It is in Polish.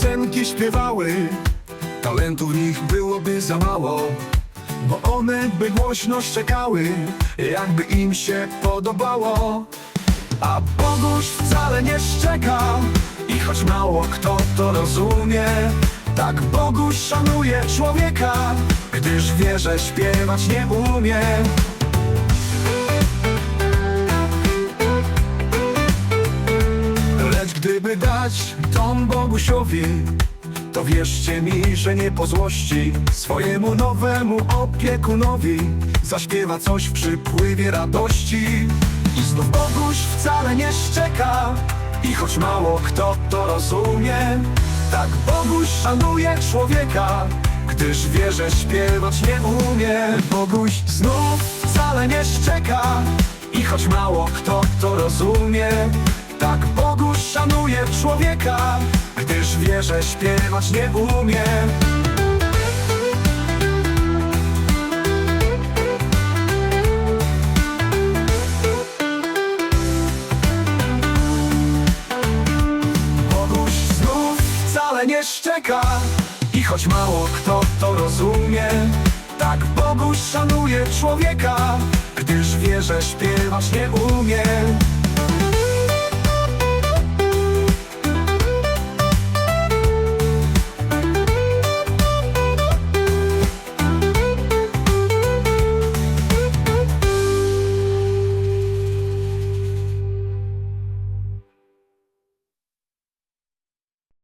piosenki śpiewały. Talentu w nich byłoby za mało Bo one by głośno szczekały Jakby im się podobało. A Boguś wcale nie szczeka I choć mało kto to rozumie Tak Boguś szanuje człowieka Gdyż wie, że śpiewać nie umie dać tom Bogusiowi? To wierzcie mi, że nie po złości Swojemu nowemu opiekunowi Zaśpiewa coś w przypływie radości. I znów Boguś wcale nie szczeka I choć mało kto to rozumie Tak Boguś szanuje człowieka Gdyż wie, że śpiewać nie umie. Boguś znów wcale nie szczeka I choć mało kto to rozumie człowieka Gdyż wie, że śpiewać nie umie Boguś znów wcale nie szczeka I choć mało kto to rozumie Tak Boguś szanuje człowieka Gdyż wie, że śpiewać nie umie